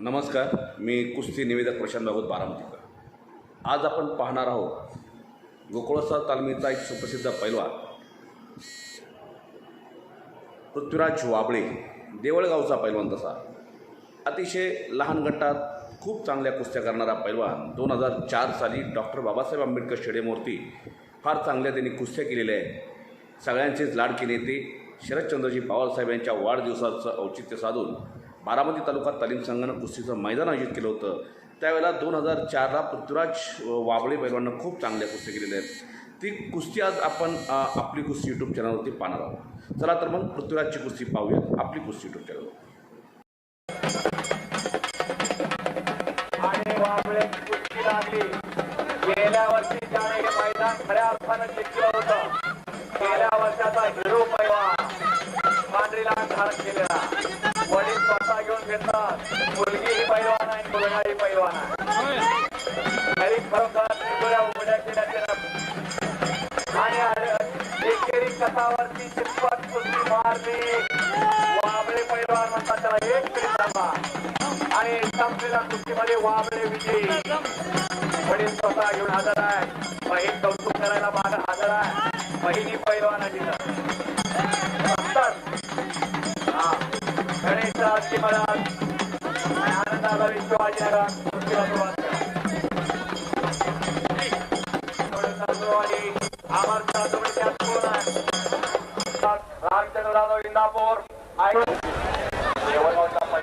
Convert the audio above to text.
नमस्कार मी कुस्ती निवेदक प्रशांत भागवत बारामतीकर. आज आपण पाहणार आहोत गोकुळसा तालमीचा एक सुप्रसिद्ध पैलवान पृथ्वीराज वाबळे देवळगावचा पैलवान तसा. अतिशय लहान गटात खूप चांगल्या कुस्त्या करणारा पैलवान दोन हजार चार साली डॉक्टर बाबासाहेब आंबेडकर स्टेडियमवरती फार चांगल्या त्यांनी कुस्त्या केलेल्या आहेत. सगळ्यांचेच लाडके नेते शरदचंद्रजी पवारसाहेब यांच्या वाढदिवसाचं औचित्य साधून बारामती तालुका तालीम संघानं कुस्तीचं मैदान आयोजित केलं होतं. त्यावेळेला दोन हजार चारला पृथ्वीराज वाबळे पैलवानं खूप चांगल्या कुस्ती केलेल्या आहेत. ती कुस्ती आज आपण आपली कुस्ती यूट्यूब चॅनलवरती पाहणार आहोत. चला तर मग पृथ्वीराजची कुस्ती पाहूया आपली कुस्ती यूट्यूब चॅनलवर गेल्या वर्षी त्याने हे मैदान खऱ्या अर्थानं जिंकलं होतं. गेल्या वर्षाचा हिरो पैवा पांढरीला धारण केलेला. स्वतः मुलगी ही पैलवान आहे मुलगा ही पैलवान आहे. खरोखर उघड्या केल्या आणि एकेरी कथावरती चितपट कुस्ती मारली. वाबळे पैलवान म्हणतात त्याला एक तरी थांबा. आणि संपलेल्या कुस्तीमध्ये वाबळे विजयी. वडील स्वतः घेऊन हजर आहे राजकी महाराज आनंदाला विश्वाजी महाराज आमर रामचंद्र जाधव इंदापूर